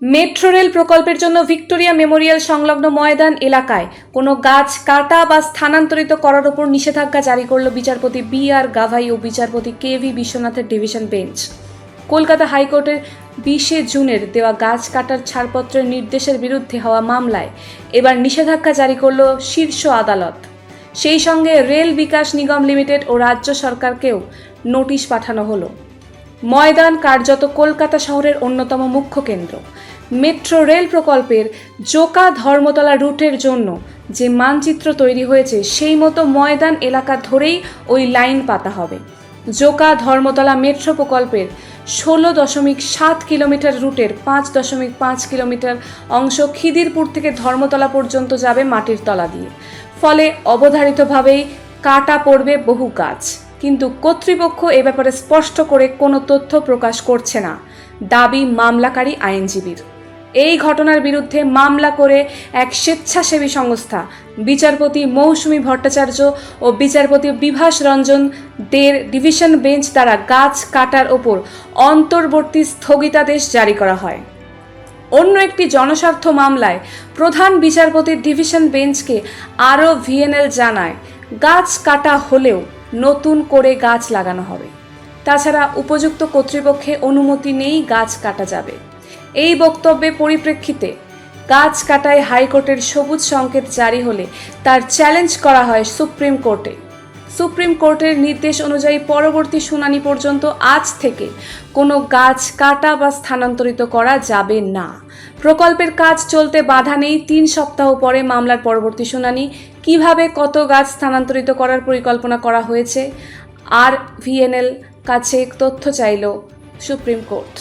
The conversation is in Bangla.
মেট্রো রেল প্রকল্পের জন্য ভিক্টোরিয়া মেমোরিয়াল সংলগ্ন ময়দান এলাকায় কোনো গাছ, কাটা বা স্থানান্তরিত করার উপর নিষেধাজ্ঞা জারি করল বিচারপতি বি আর গাভাই ও বিচারপতি কে ভি বিশ্বনাথের ডিভিশন বেঞ্চ। কলকাতা হাইকোর্টের বিশে জুনের দেওয়া গাছ কাটার ছাড়পত্রের নির্দেশের বিরুদ্ধে হওয়া মামলায় এবার নিষেধাজ্ঞা জারি করল শীর্ষ আদালত। সেই সঙ্গে রেল বিকাশ নিগম লিমিটেড ও রাজ্য সরকারকেও নোটিশ পাঠানো হলো। ময়দান কার্যত কলকাতা শহরের অন্যতম মুখ্য কেন্দ্র। মেট্রো রেল প্রকল্পের জোকা ধর্মতলা রুটের জন্য যে মানচিত্র তৈরি হয়েছে, সেই মতো ময়দান এলাকা ধরেই ওই লাইন পাতা হবে। জোকা ধর্মতলা মেট্রো প্রকল্পের ষোলো দশমিক সাত কিলোমিটার রুটের পাঁচ দশমিক পাঁচ কিলোমিটার অংশ খিদিরপুর থেকে ধর্মতলা পর্যন্ত যাবে মাটির তলা দিয়ে। ফলে অবধারিতভাবেই কাটা পড়বে বহু গাছ। কিন্তু কর্তৃপক্ষ এ ব্যাপারে স্পষ্ট করে কোনো তথ্য প্রকাশ করছে না। দাবি মামলাকারী আইনজীবীর। এই ঘটনার বিরুদ্ধে মামলা করে এক স্বেচ্ছাসেবী সংস্থা, বিচারপতি মৌসুমী ভট্টাচার্য ও বিচারপতি বিভাস রঞ্জন দের ডিভিশন বেঞ্চ দ্বারা গাছ কাটার ওপর অন্তর্বর্তী স্থগিতাদেশ জারি করা হয়। অন্য একটি জনস্বার্থ মামলায় প্রধান বিচারপতির ডিভিশন বেঞ্চকে আরও ভিএনএল জানায়, গাছ কাটা হলেও নতুন করে গাছ লাগানো হবে। তাছাড়া উপযুক্ত কর্তৃপক্ষে অনুমতি নেই গাছ কাটা যাবে। এই বক্তব্যে পরিপ্রেক্ষিতে গাছ কাটায় হাইকোর্টের সবুজ সংকেত জারি হলে তার চ্যালেঞ্জ করা হয় সুপ্রিম কোর্টে। সুপ্রিম কোর্টের নির্দেশ অনুযায়ী পরবর্তী শুনানি পর্যন্ত আজ থেকে কোনো গাছ কাটা বা স্থানান্তরিত করা যাবে না। প্রকল্পের কাজ চলতে বাধা নেই। তিন সপ্তাহ পরে মামলার পরবর্তী শুনানি। কীভাবে কত গাছ স্থানান্তরিত করার পরিকল্পনা করা হয়েছে? আর ভিএনএল কাছে তথ্য চাইল সুপ্রিম কোর্ট।